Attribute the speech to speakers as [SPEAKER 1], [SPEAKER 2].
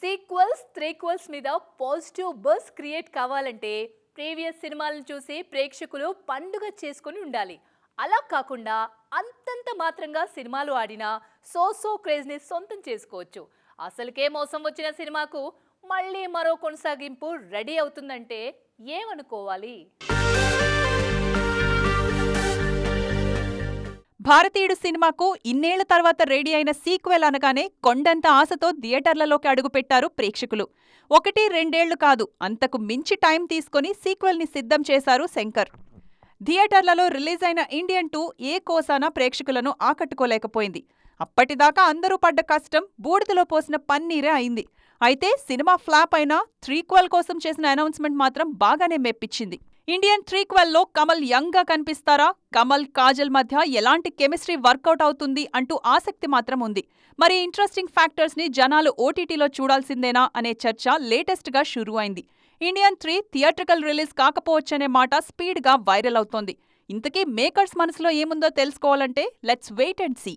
[SPEAKER 1] Sequels threequels మీద positive buzz create కావాలంటే previous సినిమాలను చూసి ప్రేక్షకులు పండుగ చేసుకొని ఉండాలి. అలా కాకుండా అంతంత మాత్రంగా సినిమాలు ఆడినా సో సో క్రేజ్ని సొంతం చేసుకోవచ్చు. అసలుకే మోసం వచ్చిన సినిమాకు మళ్ళీ మరో కొనసాగింపు రెడీ అవుతుందంటే ఏమనుకోవాలి?
[SPEAKER 2] భారతీయుడు సినిమాకు ఇన్నేళ్ళ తర్వాత రెడీ అయిన సీక్వెల్ అనగానే కొండంత ఆశతో థియేటర్లలోకి అడుగుపెట్టారు ప్రేక్షకులు. ఒకటి రెండేళ్ళు కాదు అంతకు మించి టైం తీసుకొని సీక్వెల్ని సిద్ధం చేశారు శంకర్. థియేటర్లలో రిలీజ్ అయిన ఇండియన్ టూ ఏ కోసానా ప్రేక్షకులను ఆకట్టుకోలేకపోయింది. అప్పటిదాకా అందరూ పడ్డ కష్టం బూడిదలో పోసిన పన్నీరే అయింది. అయితే సినిమా ఫ్లాప్ అయినా త్రీక్వెల్ కోసం చేసిన అనౌన్స్మెంట్ మాత్రం బాగానే మెప్పించింది. ఇండియన్ త్రీక్వెల్లో కమల్ యంగ్గా కనిపిస్తారా? కమల్ కాజల్ మధ్య ఎలాంటి కెమిస్ట్రీ వర్కౌట్ అవుతుంది అంటూ ఆసక్తి మాత్రం ఉంది. మరి ఇంట్రెస్టింగ్ ఫ్యాక్టర్స్ని జనాలు ఓటీటీలో చూడాల్సిందేనా అనే చర్చ లేటెస్ట్గా షురూ అయింది ఇండియన్ త్రీ థియేట్రికల్ రిలీజ్ కాకపోవచ్చనే మాట స్పీడ్గా వైరల్ అవుతోంది. ఇంతకీ మేకర్స్ మనసులో ఏముందో తెలుసుకోవాలంటే లెట్స్ వెయిట్ అండ్ సీ.